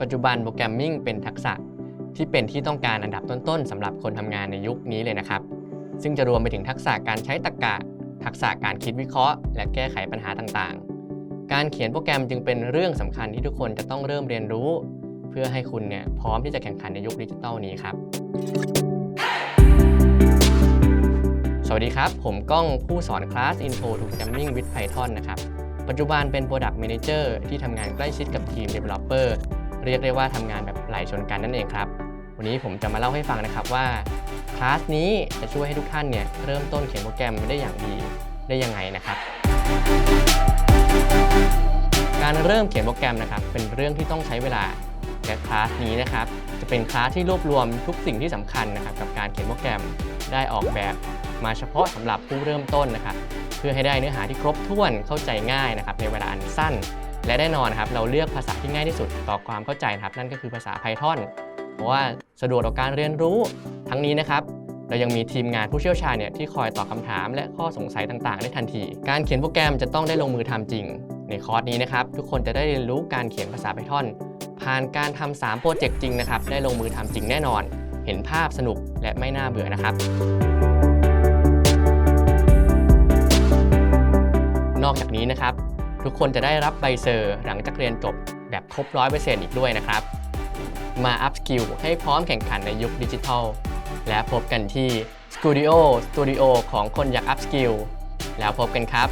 ปัจจุบันโปรแกรมมิ่งเป็นทักษะที่เป็นที่ต้องการอันดับต้นๆสำหรับคนทำงานในยุคนี้เลยนะครับ ซึ่งจะรวมไปถึงทักษะการใช้ตรรกะ ทักษะการคิดวิเคราะห์ และแก้ไขปัญหาต่างๆ การเขียนโปรแกรมจึงเป็นเรื่องสำคัญที่ทุกคนจะต้องเริ่มเรียนรู้ เพื่อให้คุณเนี่ยพร้อมที่จะแข่งขันในยุคดิจิทัลนี้ครับ สวัสดีครับ ผมก้องผู้สอนคลาส Intro to Programming with Python นะครับ ปัจจุบันเป็น Product Manager ที่ทำงานใกล้ชิดกับทีม Developer เรียกได้ว่าทำงานแบบไหลชนกันนั่นเองครับ วันนี้ผมจะมาเล่าให้ฟังนะครับว่าคลาสนี้จะช่วยให้ทุกท่านเนี่ยเริ่มต้นเขียนโปรแกรมได้อย่างดีได้ยังไงนะครับ การเริ่มเขียนโปรแกรมนะครับเป็นเรื่องที่ต้องใช้เวลาและคลาสนี้นะครับจะเป็นคลาสที่รวบรวมทุกสิ่งที่สำคัญนะครับกับการเขียนโปรแกรมได้ออกแบบมาเฉพาะสำหรับผู้เริ่มต้นนะครับ เพื่อให้ได้เนื้อหาที่ครบถ้วนเข้าใจง่ายนะครับในเวลาอันสั้น และแน่นอนครับเราเลือกภาษาที่ง่ายที่สุดต่อความเข้าใจนะครับ นั่นก็คือภาษา Python เพราะว่าสะดวกต่อการเรียนรู้ ทั้งนี้นะครับเรายังมีทีมงานผู้เชี่ยวชาญเนี่ยที่คอยตอบคำถามและข้อสงสัยต่างๆ ได้ทันที การเขียนโปรแกรมจะต้องได้ลงมือทำจริง ในคอร์สนี้นะครับทุกคนจะได้เรียนรู้การเขียนภาษา Python ผ่านการทำ3โปรเจกต์จริงนะครับได้ลงมือทำจริงแน่นอน เห็นภาพสนุกและไม่น่าเบื่อนะครับนอกจากนี้นะครับ ทุกคนจะได้รับใบเซอร์หลังจากเรียนจบแบบครบ 100%อีกด้วยนะครับ มาอัพสกิลให้พร้อมแข่งขันในยุคดิจิทัล และพบกันที่ Studio Studio ของคนอยากอัพสกิลแล้วพบกันครับ